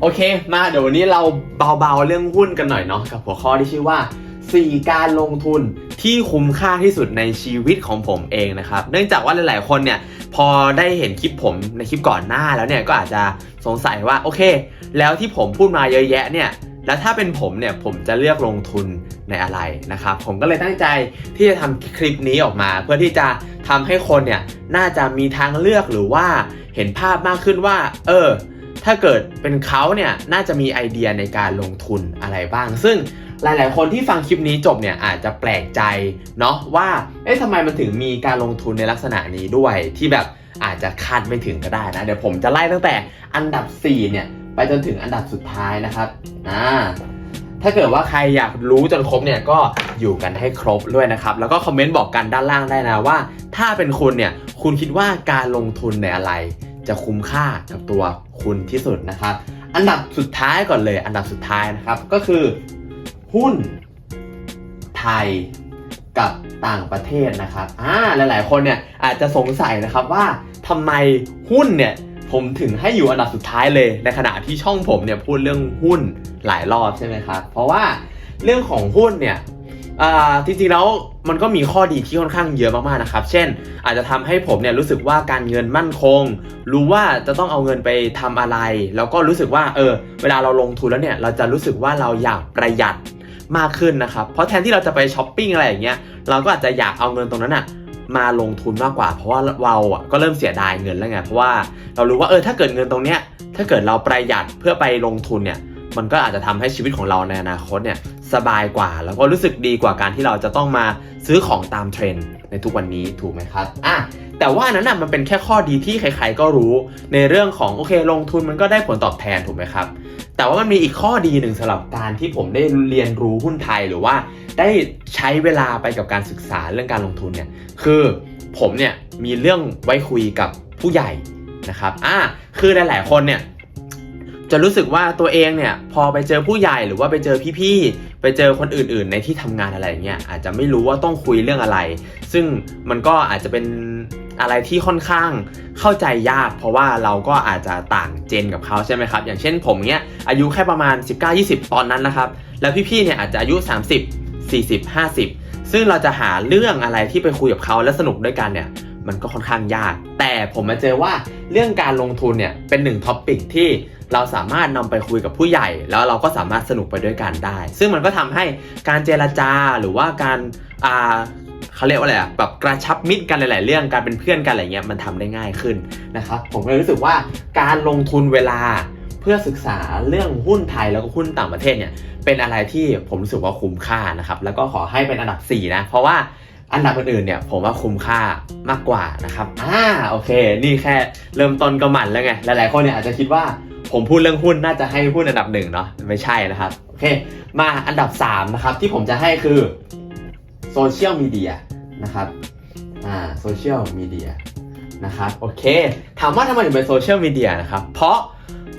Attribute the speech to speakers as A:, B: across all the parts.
A: โอเค มาเดี๋ยววันนี้เราเบาๆเรื่องหุ้นกันหน่อยเนาะกับหัวข้อที่ชื่อว่า 4 การลงทุนที่คุ้มค่าที่สุดในชีวิตของผมเองนะครับ เนื่องจากว่าหลายๆคนเนี่ยพอได้เห็นคลิปผมในคลิปก่อนหน้าแล้วเนี่ยก็อาจจะสงสัยว่าโอเค แล้วที่ผมพูดมาเยอะแยะเนี่ยแล้วถ้าเป็นผมเนี่ยผมจะเลือกลงทุนในอะไรนะครับ ผมก็เลยตั้งใจที่จะทำคลิปนี้ออกมา เพื่อที่จะทำให้คนเนี่ยน่าจะมีทางเลือกหรือว่าเห็นภาพมากขึ้นว่า เออ ถ้าเกิดเป็นเขาเนี่ยน่าจะมีไอเดียในการลงทุนอะไรบ้าง ซึ่งหลาย ๆ คนที่ฟังคลิปนี้จบเนี่ยอาจจะแปลกใจเนาะว่าเอ๊ะทำไมมันถึงมีการลงทุนในลักษณะนี้ด้วยที่แบบอาจจะคาดไม่ถึงก็ได้นะ เดี๋ยวผมจะไล่ตั้งแต่อันดับ 4 เนี่ย ไปจนถึงอันดับสุดท้ายนะครับอ่าถ้าเกิดว่าใครอยากรู้จนครบเนี่ยก็อยู่กันให้ครบด้วยนะครับ แล้วก็คอมเมนต์บอกกันด้านล่างได้นะว่า ถ้าเป็นคุณเนี่ยคุณคิดว่าการลงทุนในอะไร จะคุ้มค่ากับตัวคุณที่สุดนะครับ อันดับสุดท้ายก่อนเลย อันดับสุดท้ายนะครับก็คือ หุ้นไทยกับต่างประเทศนะครับอ่าหลาย ๆ คนเนี่ยอาจจะสงสัยนะครับว่าทำไมหุ้นเนี่ยผมถึงให้อยู่อันดับสุดท้ายเลย ในขณะที่ช่องผมเนี่ยพูดเรื่องหุ้นหลายรอบใช่ไหมครับเพราะว่าเรื่องของหุ้นเนี่ย จริงๆแล้วมันก็มีข้อดีที่ค่อนข้างเยอะมากๆนะครับ เช่น อาจจะทำให้ผมเนี่ยรู้สึกว่าการเงินมั่นคง รู้ว่าจะต้องเอาเงินไปทำอะไร แล้วก็รู้สึกว่าเออเวลาเราลงทุนแล้วเนี่ยเราจะรู้สึกว่าเราอยากประหยัดมากขึ้นนะครับ เพราะแทนที่เราจะไปช้อปปิ้งอะไรอย่างเงี้ยเราก็อาจจะอยากเอาเงินตรงนั้นอะมาลงทุนมากกว่า เพราะว่าเราอะก็เริ่มเสียดายเงินแล้วไงเพราะว่าเรารู้ว่าเออถ้าเกิดเงินตรงเนี้ยถ้าเกิดเราประหยัดเพื่อไปลงทุนเนี่ย มันก็อาจจะทำให้ชีวิตของเราในอนาคตเนี่ยสบายกว่า แล้วก็รู้สึกดีกว่าการที่เราจะต้องมาซื้อของตามเทรนด์ในทุกวันนี้ถูกไหมครับอะแต่ว่านั้นน่ะมันเป็นแค่ข้อดีที่ใครๆก็รู้ในเรื่องของโอเคลงทุนมันก็ได้ผลตอบแทนถูกไหมครับแต่ว่ามันมีอีกข้อดีหนึ่งสำหรับการที่ผมได้เรียนรู้หุ้นไทยหรือว่า ได้ใช้เวลาไปกับการศึกษาเรื่องการลงทุนเนี่ยคือผมเนี่ยมีเรื่องไว้คุยกับผู้ใหญ่นะครับอะคือหลายๆคนเนี่ย จะรู้สึกว่าตัวเองเนี่ยพอไปเจอผู้ใหญ่หรือว่าไปเจอพี่ๆไปเจอคนอื่น ๆ ในที่ทำงานอะไรอย่างเงี้ยอาจจะไม่รู้ว่าต้องคุยเรื่องอะไร ซึ่งมันก็อาจจะเป็นอะไรที่ค่อนข้างเข้าใจยาก เพราะว่าเราก็อาจจะต่างเจนกับเขาใช่ไหมครับ อย่างเช่นผมเนี้ยอายุแค่ประมาณ 19-20 ตอนนั้นนะครับ แล้วพี่ๆเนี่ยอาจจะอายุ 30 40 50 ซึ่งเราจะหาเรื่องอะไรที่ไปคุยกับเขาและสนุกด้วยกันเนี่ย มันก็ค่อนข้างยาก แต่ผมมาเจอว่าเรื่องการลงทุนเนี่ยเป็นหนึ่งท็อปิกที่เราสามารถนำไปคุยกับผู้ใหญ่ แล้วเราก็สามารถสนุกไปด้วยกันได้ ซึ่งมันก็ทำให้การเจรจาหรือว่าการอ่าเขาเรียกว่าอะไรอะแบบกระชับมิตรกันหลาย ๆ เรื่องการเป็นเพื่อนกันอะไรเงี้ยมันทำได้ง่ายขึ้นนะครับผมก็เลยรู้สึกว่าการลงทุนเวลาเพื่อศึกษาเรื่องหุ้นไทยแล้วก็หุ้นต่างประเทศเนี่ยเป็นอะไรที่ผมรู้สึกว่าคุ้มค่านะครับแล้วก็ขอให้เป็นอันดับ 4 นะ เพราะว่า อันดับอื่นๆเนี่ยผมว่าคุ้มค่ามากกว่านะครับอ่าโอเค นี่แค่เริ่มต้นก็มันแล้วไง หลายๆคนเนี่ยอาจจะคิดว่าผมพูดเรื่องหุ้นน่าจะให้หุ้นอันดับหนึ่งเนาะไม่ใช่นะครับโอเค มาอันดับ3นะครับที่ผมจะให้คือโซเชียลมีเดียนะครับอ่าโซเชียลมีเดียนะครับโอเค ถามว่าทำไมถึงเป็นโซเชียลมีเดียนะครับ เพราะ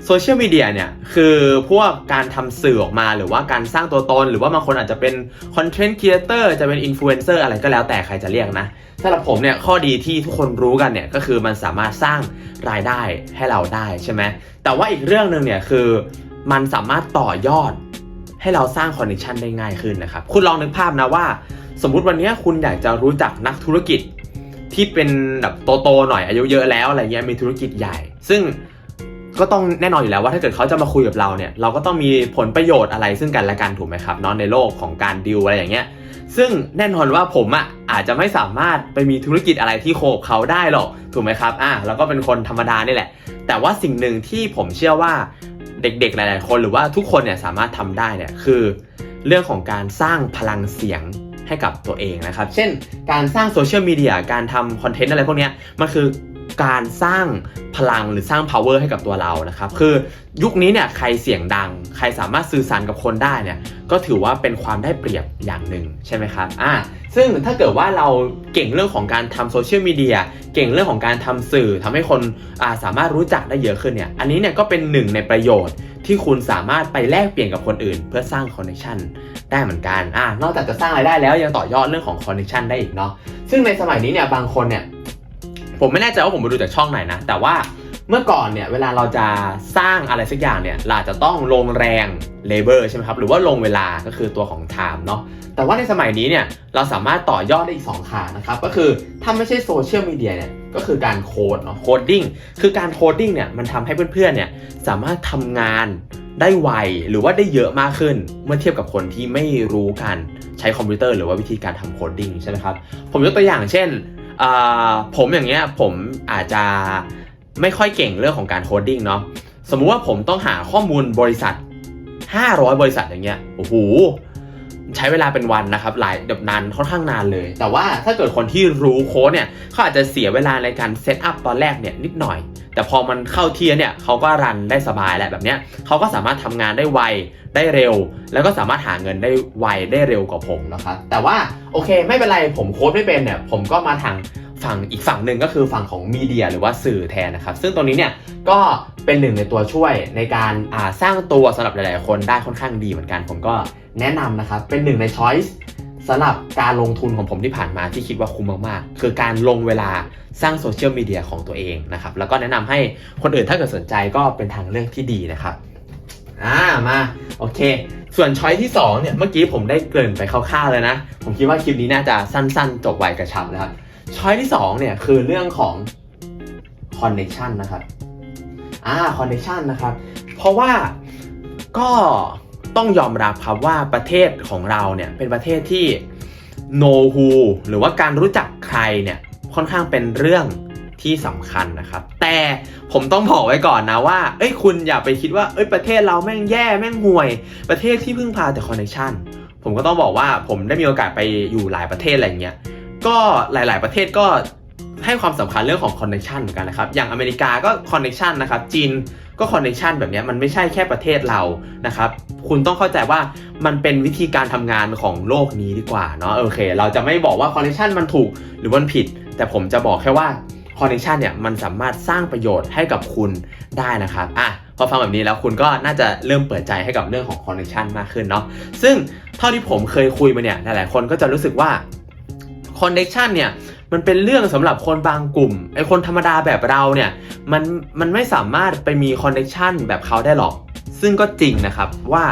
A: โซเชียลมีเดียเนี่ยคือพวกการทำสื่อออกมาหรือว่าการสร้างตัวตน หรือว่าบางคนอาจจะเป็นคอนเทนต์ครีเอเตอร์จะเป็นอินฟลูเอนเซอร์อะไรก็แล้วแต่ใครจะเรียกนะสำหรับผมเนี่ยข้อดีที่ทุกคนรู้กันเนี่ยก็คือมันสามารถสร้างรายได้ให้เราได้ใช่ไหมแต่ว่าอีกเรื่องหนึ่งเนี่ยคือมันสามารถต่อยอดให้เราสร้างคอนเนคชันได้ง่ายขึ้นนะครับคุณลองนึกภาพนะว่า สมมุติวันนี้คุณอยากจะรู้จักนักธุรกิจที่เป็นแบบโตๆหน่อยอายุเยอะแล้วอะไรเงี้ยมีธุรกิจใหญ่ ซึ่ง ก็ต้องแน่นอนอยู่แล้วว่าถ้าเกิดเขาจะมาคุยกับเราเนี่ยเราก็ต้องมีผลประโยชน์อะไรซึ่งกันและกันถูกไหมครับเนาะในโลกของการดิวอะไรอย่างเงี้ยซึ่งแน่นอนว่าผมอะอาจจะไม่สามารถไปมีธุรกิจอะไรที่โคบเขาได้หรอกถูกไหมครับอะแล้วก็เป็นคนธรรมดานี่แหละ แต่ว่าสิ่งหนึ่งที่ผมเชื่อว่าเด็กๆหลายๆคนหรือว่าทุกคนเนี่ยสามารถทำได้เนี่ยคือ เรื่องของการสร้างพลังเสียงให้กับตัวเองนะครับ เช่น การสร้างโซเชียลมีเดียการทำคอนเทนต์อะไรพวกเนี้ยมันคือ การสร้างพลังหรือสร้าง power ให้กับตัวเรานะครับ คือยุคนี้เนี่ยใครเสียงดัง ใครสามารถสื่อสารกับคนได้เนี่ยก็ถือว่าเป็นความได้เปรียบอย่างหนึ่งใช่ไหมครับอ่าซึ่งถ้าเกิดว่าเราเก่งเรื่องของการทำโซเชียลมีเดียเก่งเรื่องของการทำสื่อทำให้คนอ่าสามารถรู้จักได้เยอะขึ้นเนี่ยอันนี้เนี่ยก็เป็นหนึ่งในประโยชน์ที่คุณสามารถไปแลกเปลี่ยนกับคนอื่น เพื่อสร้างคอนเนคชันได้เหมือนกันอ่านอกจากจะสร้างรายได้แล้วยังต่อยอดเรื่องของคอนเนคชันได้อีกเนาะซึ่งในสมัยนี้เนี่ยบางคนเนี่ย ผมไม่แน่ใจว่าผมไปดูจากช่องไหนนะ แต่ว่าเมื่อก่อนเนี่ยเวลาเราจะสร้างอะไรสักอย่างเนี่ยเราจะต้องลงแรงเลเบอร์ใช่ไหมครับหรือว่าลงเวลาก็คือตัวของ time เนาะแต่ว่าในสมัยนี้เนี่ยเราสามารถต่อยอดได้อีก 2 ขานะครับก็คือถ้าไม่ใช่โซเชียลมีเดียเนี่ยก็คือการโค้ดเนาะโคดดิ้งคือการโคดดิ้งเนี่ยมันทำให้เพื่อนๆเนี่ยสามารถทำงานได้ไวหรือว่าได้เยอะมากขึ้น เมื่อเทียบกับคนที่ไม่รู้การใช้คอมพิวเตอร์ หรือว่าวิธีการทำโคดดิ้งใช่ไหมครับผมยกตัวอย่างเช่น ผมอย่างเงี้ยผมอาจจะไม่ค่อยเก่งเรื่องของการโคดดิ้งเนาะสมมุติว่าผมต้องหาข้อมูลบริษัท 500 บริษัทอย่างเงี้ยโอ้โหใช้เวลาเป็นวันนะครับหลายแบบนานค่อนข้างนานเลย แต่ว่าถ้าเกิดคนที่รู้โค้ดเนี่ยเขาอาจจะเสียเวลาในการเซตอัพตอนแรกเนี่ยนิดหน่อย แต่พอมันเข้าเทียเนี่ยเขาก็รันได้สบายแหละแบบเนี้ยเขาก็สามารถทำงานได้ไวได้เร็ว แล้วก็สามารถหาเงินได้ไวได้เร็วกว่าผมนะครับแต่ว่าโอเคไม่เป็นไรผมโค้ดไม่เป็นเนี่ยผมก็มาทางฝั่งอีกฝั่งหนึ่งก็คือฝั่งของมีเดียหรือว่าสื่อแทนนะครับ ซึ่งตรงนี้เนี่ยก็เป็นหนึ่งในตัวช่วยในการสร้างตัวสำหรับหลาย ๆ คนได้ค่อนข้างดีเหมือนกัน ผมก็แนะนำนะครับ เป็นหนึ่งในช้อยส์ สำหรับการลงทุนของผมที่ผ่านมาที่คิดว่าคุ้มมากๆ คือการลงเวลาสร้างโซเชียลมีเดียของตัวเองนะครับ แล้วก็แนะนำให้คนอื่นถ้าเกิดสนใจก็เป็นทางเลือกที่ดีนะครับอ่ามาโอเค ส่วนช้อยที่2เนี่ยเมื่อกี้ผมได้เกริ่นไปคร่าวๆเลยนะ ผมคิดว่าคลิปนี้น่าจะสั้นๆ จบไวกระชับนะครับช้อยที่2เนี่ยคือเรื่องของ connection นะครับอ่า connection นะครับ เพราะว่าก็ ต้องยอมรับครับว่าประเทศของเราเนี่ยเป็นประเทศที่ know who หรือว่าการรู้จักใครเนี่ยค่อนข้างเป็นเรื่องที่สำคัญนะครับ แต่ผมต้องบอกไว้ก่อนนะว่า เอ้ยคุณอย่าไปคิดว่าเอ้ยประเทศเราแม่งแย่แม่งห่วย ประเทศที่พึ่งพาแต่คอนเนคชั่นผมก็ต้องบอกว่าผมได้มีโอกาสไปอยู่หลายประเทศอะไรเงี้ยก็หลาย ๆ ประเทศก็ ให้ความสำคัญเรื่องของคอนเนคชันเหมือนกันนะครับ อย่างอเมริกาก็คอนเนคชันนะครับ จีนก็คอนเนคชันแบบนี้มันไม่ใช่แค่ประเทศเรานะครับ คุณต้องเข้าใจว่ามันเป็นวิธีการทำงานของโลกนี้ดีกว่าเนาะโอเค เราจะไม่บอกว่าคอนเนคชันมันถูกหรือมันผิด แต่ผมจะบอกแค่ว่าคอนเนคชันเนี่ยมันสามารถสร้างประโยชน์ให้กับคุณได้นะครับอะพอฟังแบบนี้แล้วคุณก็น่าจะเริ่มเปิดใจให้กับเรื่องของคอนเนคชันมากขึ้นเนาะซึ่งเท่าที่ผมเคยคุยมาเนี่ยหลายๆคนก็จะรู้สึกว่าคอนเนคชันเนี่ย มันเป็นเรื่องสำหรับคนบางกลุ่มไอคนธรรมดาแบบเราเนี่ยมันมันไม่สามารถไปมีคอนเนคชันแบบเขาได้หรอก ซึ่งก็จริงนะครับว่า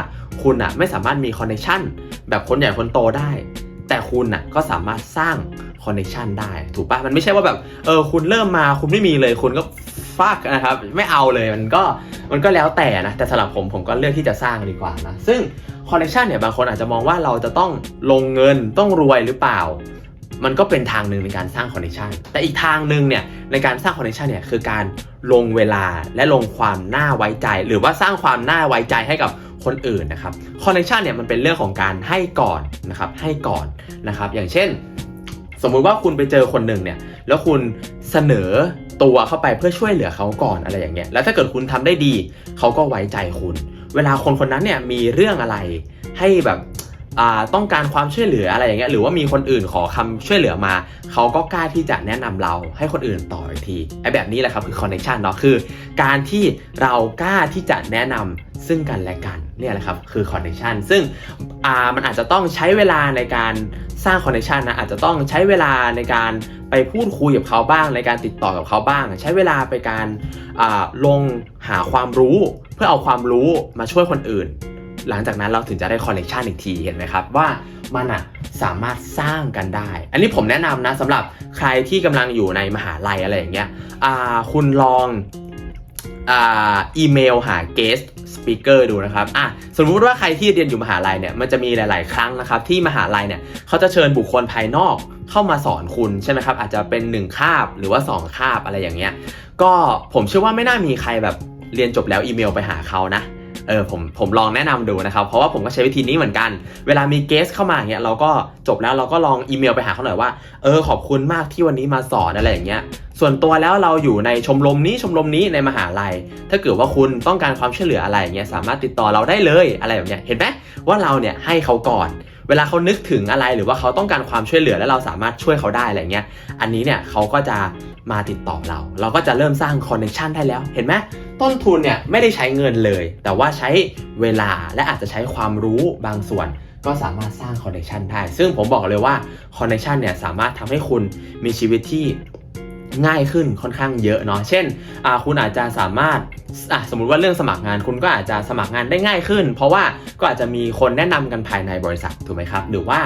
A: คุณอะไม่สามารถมีคอนเนคชันแบบคนใหญ่คนโตได้ แต่คุณอะก็สามารถสร้างคอนเนคชันได้ ถูกปะมันไม่ใช่ว่าแบบเออคุณเริ่มมาคุณไม่มีเลยคุณก็ฟักนะครับไม่เอาเลยมันก็มันก็แล้วแต่นะแต่สำหรับผมผมก็เลือกที่จะสร้างดีกว่านะซึ่งคอนเนคชันเนี่ยบางคนอาจจะมองว่าเราจะต้องลงเงินต้องรวยหรือเปล่า มันก็เป็นทางหนึ่งในการสร้างคอนเนคชันแต่อีกทางหนึ่งเนี่ยในการสร้างคอนเนคชันเนี่ยคือการลงเวลาและลงความน่าไว้ใจ หรือว่าสร้างความน่าไว้ใจให้กับคนอื่นนะครับคอนเนคชันเนี่ยมันเป็นเรื่องของการให้ก่อนนะครับให้ก่อนนะครับ อย่างเช่น สมมุติว่าคุณไปเจอคนหนึ่งเนี่ยแล้วคุณเสนอตัวเข้าไปเพื่อช่วยเหลือเขาก่อนอะไรอย่างเงี้ย แล้วถ้าเกิดคุณทำได้ดี เขาก็ไว้ใจคุณ เวลาคนคนนั้นเนี่ยมีเรื่องอะไรให้แบบ ต้องการความช่วยเหลืออะไรอย่างเงี้ยหรือว่ามีคนอื่นขอคำช่วยเหลือมา เขาก็กล้าที่จะแนะนำเราให้คนอื่นต่ออีกทีไอ้แบบนี้แหละครับคือคอนเนคชันเนาะคือ การที่เรากล้าที่จะแนะนำซึ่งกันและกันเนี่ยแหละครับคือคอนเนคชันซึ่งอ่ามันอาจจะต้องใช้เวลาในการสร้างคอนเนคชันนะอาจจะต้องใช้เวลาในการไปพูดคุยกับเขาบ้าง ในการติดต่อกับเขาบ้าง ใช้เวลาไปการอ่าลงหาความรู้ เพื่อเอาความรู้มาช่วยคนอื่น หลังจากนั้นเราถึงจะได้คอนเนคชันอีกทีเห็นไหมครับว่ามันอะสามารถสร้างกันได้ อันนี้ผมแนะนำนะสำหรับใครที่กำลังอยู่ในมหาลัยอะไรอย่างเงี้ยอ่าคุณลองอ่าอีเมลหา guest speaker ดูนะครับอะสมมุติว่าใครที่เรียนอยู่มหาลัยเนี่ยมันจะมีหลาย ๆ ครั้งนะครับที่มหาลัยเนี่ยเขาจะเชิญบุคคลภายนอกเข้ามาสอนคุณใช่ไหมครับอาจจะเป็น 1 คาบหรือว่า 2 คาบอะไรอย่างเงี้ยก็ผมเชื่อว่าไม่น่ามีใครแบบเรียนจบแล้วอีเมลไปหาเขานะ เออผมผมลองแนะนำดูนะครับ เพราะว่าผมก็ใช้วิธีนี้เหมือนกัน เวลามีเกสเข้ามาเงี้ยเราก็จบแล้วเราก็ลองอีเมลไปหาเขาหน่อยว่าเออขอบคุณมากที่วันนี้มาสอนอะไรอย่างเงี้ยส่วนตัวแล้วเราอยู่ในชมรมนี้ชมรมนี้ในมหาลัย ถ้าเกิดว่าคุณต้องการความช่วยเหลืออะไรอย่างเงี้ยสามารถติดต่อเราได้เลยอะไรแบบเนี้ยเห็นไหมว่าเราเนี่ยให้เขาก่อนเวลาเขานึกถึงอะไรหรือว่าเขาต้องการความช่วยเหลือแล้วเราสามารถช่วยเขาได้อะไรเงี้ย อันนี้เนี่ยเขาก็จะมาติดต่อเรา เราก็จะเริ่มสร้างคอนเนคชันได้แล้ว เห็นไหม ต้นทุนเนี่ยไม่ได้ใช้เงินเลย แต่ว่าใช้เวลาและอาจจะใช้ความรู้บางส่วน ก็สามารถสร้างคอนเนคชันได้ ซึ่งผมบอกเลยว่าคอนเนคชันเนี่ยสามารถทำให้คุณมีชีวิตที่ ง่ายขึ้นค่อนข้างเยอะเนาะ เช่น คุณอาจจะสามารถสมมุติว่าเรื่องสมัครงานคุณก็อาจจะสมัครงานได้ง่ายขึ้น เพราะว่าก็อาจจะมีคนแนะนำกันภายในบริษัทถูกไหมครับ หรือว่า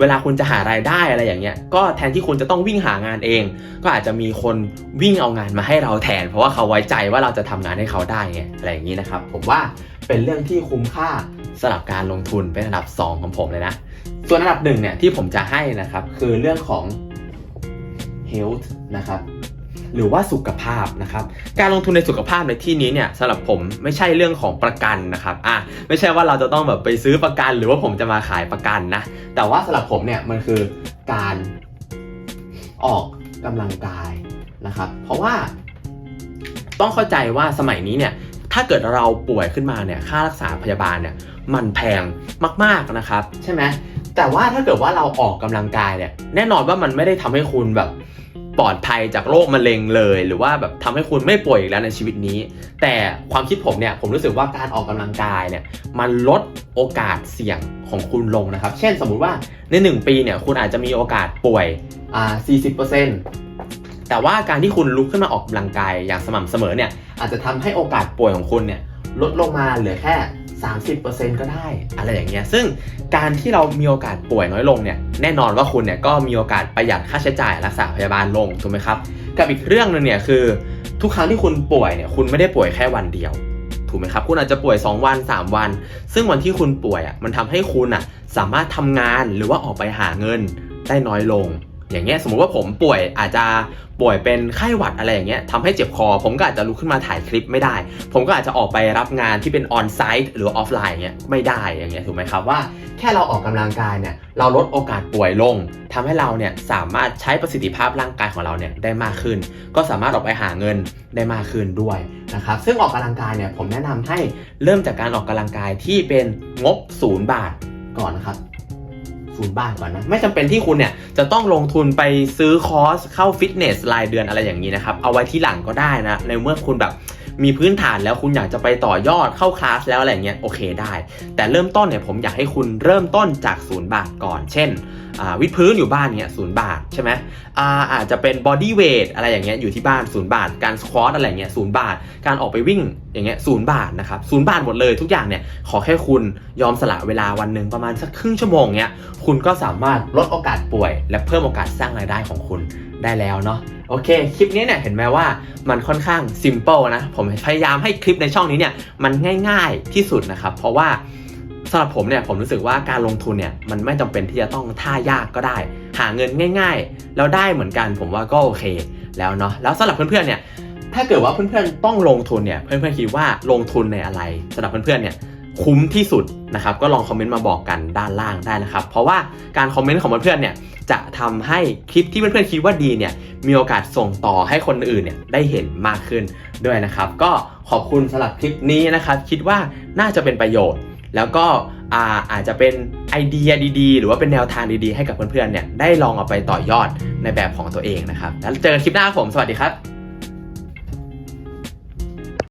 A: เวลาคุณจะหารายได้อะไรอย่างเงี้ย ก็แทนที่คุณจะต้องวิ่งหางานเอง ก็อาจจะมีคนวิ่งเอางานมาให้เราแทน เพราะว่าเขาไว้ใจว่าเราจะทำงานให้เขาได้ไงอะไรอย่างนี้นะครับ ผมว่าเป็นเรื่องที่คุ้มค่าสำหรับการลงทุนเป็นอันดับ 2 ของผมเลยนะ ส่วนอันดับหนึ่งเนี่ยที่ผมจะให้นะครับคือเรื่องของ health นะครับ หรือว่าสุขภาพนะครับการลงทุนในสุขภาพในที่นี้เนี่ยสำหรับผมไม่ใช่เรื่องของประกันนะครับอะไม่ใช่ว่าเราจะต้องแบบไปซื้อประกัน หรือว่าผมจะมาขายประกันนะแต่ว่าสำหรับผมเนี่ยมันคือการออกกำลังกายนะครับ เพราะว่าต้องเข้าใจว่าสมัยนี้เนี่ยถ้าเกิดเราป่วยขึ้นมาเนี่ยค่ารักษาพยาบาลเนี่ยมันแพงมากๆนะครับ ใช่ไหมแต่ว่าถ้าเกิดว่าเราออกกำลังกายเนี่ยแน่นอนว่ามันไม่ได้ทำให้คุณแบบ ปลอดภัยจากโรคมะเร็งเลย หรือว่าแบบทำให้คุณไม่ป่วยอีกแล้วในชีวิตนี้ แต่ความคิดผมเนี่ยผมรู้สึกว่าการออกกำลังกายเนี่ยมันลดโอกาสเสี่ยงของคุณลงนะครับ เช่นสมมุติว่าใน 1 ปีเนี่ยคุณอาจจะมีโอกาสป่วยอ่า40%แต่ว่าการที่คุณลุกขึ้นมาออกกำลังกายอย่างสม่ำเสมอเนี่ยอาจจะทำให้โอกาสป่วยของคุณเนี่ยลดลงมาเหลือแค่ 30%ก็ได้อะไรอย่างเงี้ยซึ่งการที่เรามีโอกาสป่วยน้อยลงเนี่ยแน่นอนว่าคุณเนี่ยก็มีโอกาสประหยัดค่าใช้จ่ายรักษาพยาบาลลงถูกไหมครับกับอีกเรื่องหนึงเนี่ยคือ ทุกครั้งที่คุณป่วยเนี่ยคุณไม่ได้ป่วยแค่วันเดียวถูกไหมครับคุณอาจจะป่วย 2 วัน 3 วัน ซึ่งวันที่คุณป่วยอะมันทำให้คุณอะสามารถทำงานหรือว่าออกไปหาเงินได้น้อยลง อย่างเงี้ยสมมุติว่าผมป่วยอาจจะป่วยเป็นไข้หวัดอะไรอย่างเงี้ยทำให้เจ็บคอ ผมก็อาจจะลุกขึ้นมาถ่ายคลิปไม่ได้ ผมก็อาจจะออกไปรับงานที่เป็นออนไซต์หรือออฟไลน์อย่างเงี้ยไม่ได้อย่างเงี้ยถูกไหมครับว่าแค่เราออกกำลังกายเนี่ยเราลดโอกาสป่วยลงทำให้เราเนี่ยสามารถใช้ประสิทธิภาพร่างกายของเราเนี่ยได้มากขึ้น ก็สามารถออกไปหาเงินได้มากขึ้นด้วยนะครับซึ่งออกกำลังกายเนี่ยผมแนะนำให้เริ่มจากการออกกำลังกายที่เป็นงบศูนย์บาทก่อนนะครับ ทุนบ้างก่อนนะ ไม่จำเป็นที่คุณเนี่ยจะต้องลงทุนไปซื้อคอร์สเข้าฟิตเนสรายเดือนอะไรอย่างนี้นะครับ เอาไว้ที่หลังก็ได้นะ ในเมื่อคุณแบบมีพื้นฐานแล้วคุณอยากจะไปต่อยอดเข้าคลาสแล้วอะไรเงี้ยโอเคได้ แต่เริ่มต้นเนี่ยผมอยากให้คุณเริ่มต้นจากศูนย์บาทก่อน เช่น วิดพื้นอยู่บ้านเนี่ยศูนย์บาทใช่ไหมอาอาจจะเป็นบอดี้เวทอะไรอย่างเงี้ยอยู่ที่บ้านศูนย์บาท การสควอตอะไรเงี้ยศูนย์บาท การออกไปวิ่งอย่างเงี้ยศูนย์บาทนะครับศูนย์บาทหมดเลยทุกอย่างเนี่ยขอแค่คุณยอมสละเวลาวันหนึ่งประมาณสักครึ่งชั่วโมงเนี้ยคุณก็สามารถลดโอกาสป่วย และเพิ่มโอกาสสร้างรายได้ของคุณได้แล้วเนาะโอเค คลิปนี้เนี่ยเห็นไหมว่ามันค่อนข้าง s ิมเ l e นะ ผมพยายามให้คลิปในช่องนี้เนี่ยมันง่าย ๆที่สุดนะครับ เพราะว่า สำหรับผมเนี่ยผมรู้สึกว่าการลงทุนเนี่ยมันไม่จำเป็นที่จะต้องท่ายากก็ได้ หาเงินง่ายๆ แล้วได้เหมือนกันผมว่าก็โอเคแล้วเนาะแล้วสำหรับเพื่อนๆเนี่ยถ้าเกิดว่าเพื่อนๆต้องลงทุนเนี่ยเพื่อนๆคิดว่าลงทุนในอะไรสำหรับเพื่อนๆเนี่ยคุ้มที่สุดนะครับก็ลองคอมเมนต์มาบอกกันด้านล่างได้นะครับ เพราะว่าการคอมเมนต์ของเพื่อนๆเนี่ยจะทำให้คลิปที่เพื่อนๆคิดว่าดีเนี่ยมีโอกาสส่งต่อให้คนอื่นเนี่ยได้เห็นมากขึ้นด้วยนะครับ ก็ขอบคุณสำหรับคลิปนี้นะครับ คิดว่าน่าจะเป็นประโยชน์ แล้วก็อาอาจจะเป็นไอเดียดีๆ หรือว่าเป็นแนวทางดีๆ ให้กับเพื่อนๆเนี่ยได้ลองเอาไปต่อยอดในแบบของตัวเองนะครับแล้วเจอกันคลิปหน้าครับผมสวัสดีครับ